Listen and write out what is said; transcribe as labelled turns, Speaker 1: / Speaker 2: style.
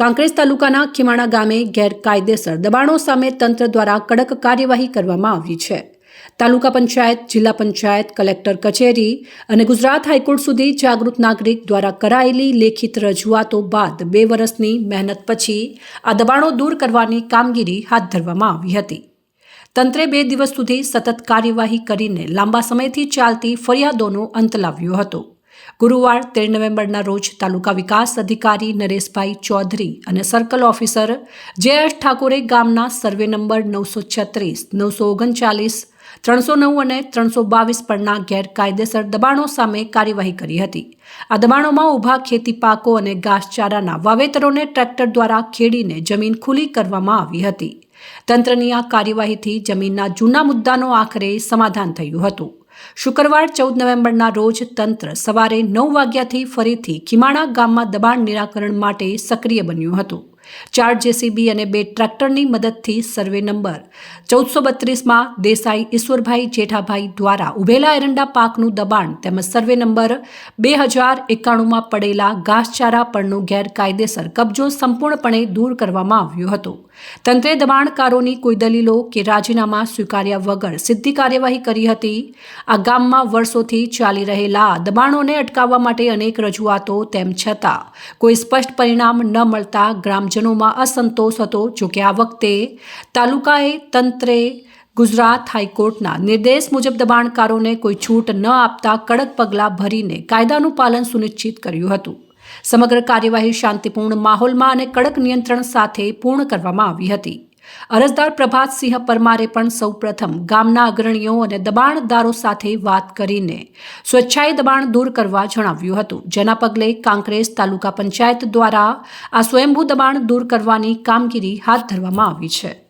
Speaker 1: કાંકરેજ તાલુકાના ખીમાણા ગામે ગેરકાયદેસર દબાણો સામે તંત્ર દ્વારા કડક કાર્યવાહી કરવામાં આવી છે. તાલુકા પંચાયત, જિલ્લા પંચાયત, કલેક્ટર કચેરી અને ગુજરાત હાઈકોર્ટ સુધી જાગૃત નાગરિક દ્વારા કરાયેલી લેખિત રજૂઆતો બાદ બે વર્ષની મહેનત પછી આ દબાણો દૂર કરવાની કામગીરી હાથ ધરવામાં આવી હતી. તંત્રે બે દિવસ સુધી સતત કાર્યવાહી કરીને લાંબા સમયથી ચાલતી ફરિયાદોનો અંત લાવ્યો હતો. ગુરુવાર તેર નવેમ્બરના રોજ તાલુકા વિકાસ અધિકારી નરેશભાઈ ચૌધરી અને સર્કલ ઓફિસર જે ઠાકોરે ગામના સર્વે નંબર નવસો છત્રીસ, નવસો ઓગણચાલીસ, ત્રણસો નવ અને ત્રણસો બાવીસ પરના ગેરકાયદેસર દબાણો સામે કાર્યવાહી કરી હતી. આ દબાણોમાં ઊભા ખેતી પાકો અને ઘાસચારાના વાવેતરોને ટ્રેક્ટર દ્વારા ખેડીને જમીન ખુલ્લી કરવામાં આવી હતી. તંત્રની આ કાર્યવાહીથી જમીનના જૂના મુદ્દાનો આખરે સમાધાન થયું હતું. શુક્રવાર ચૌદ નવેમ્બરના રોજ તંત્ર સવારે નવ વાગ્યાથી ફરીથી ખીમાણા ગામમાં દબાણ નિરાકરણ માટે સક્રિય બન્યું હતું. ચાર જેસીબી અને બે ટ્રેક્ટરની મદદથી સર્વે નંબર. ચૌદસો બત્રીસમાં દેસાઈ ઈશ્વરભાઈ જેઠાભાઈ દ્વારા ઉભેલા એરંડા પાકનું દબાણ તેમજ સર્વે નંબર બે હજાર એકાણુંમાં પડેલા ઘાસચારા પરનો ગેરકાયદેસર કબજો સંપૂર્ણપણે દૂર કરવામાં આવ્યો હતો. તંત્રે દબાણકારોની કોઈ દલીલો કે રાજીનામા સ્વીકાર્યા વગર સિદ્ધિ કાર્યવાહી કરી હતી. આ ગામમાં વર્ષોથી ચાલી રહેલા દબાણોને અટકાવવા માટે અનેક રજૂઆતો તેમ છતાં કોઈ સ્પષ્ટ પરિણામ ન મળતા ગ્રામજનોમાં અસંતોષ હતો, જોકે આ વખતે તાલુકાએ તંત્રે ગુજરાત હાઈકોર્ટના નિર્દેશ મુજબ દબાણકારોને કોઈ છૂટ ન આપતા કડક પગલાં ભરીને કાયદાનું પાલન સુનિશ્ચિત કર્યું હતું. સમગ્ર કાર્યવાહી શાંતિપૂર્ણ માહોલમાં અને કડક નિયંત્રણ સાથે પૂર્ણ કરવામાં આવી હતી. અરજદાર પ્રભાતસિંહ પરમારે પણ સૌપ્રથમ ગામના અગ્રણીઓ અને દબાણદારો સાથે વાત કરીને સ્વેચ્છાએ દબાણ દૂર કરવા જણાવ્યું હતું. જેના પગલે કાંકરેજ તાલુકા પંચાયત દ્વારા આ સ્વયંભૂ દબાણ દૂર કરવાની કામગીરી હાથ ધરવામાં આવી છે.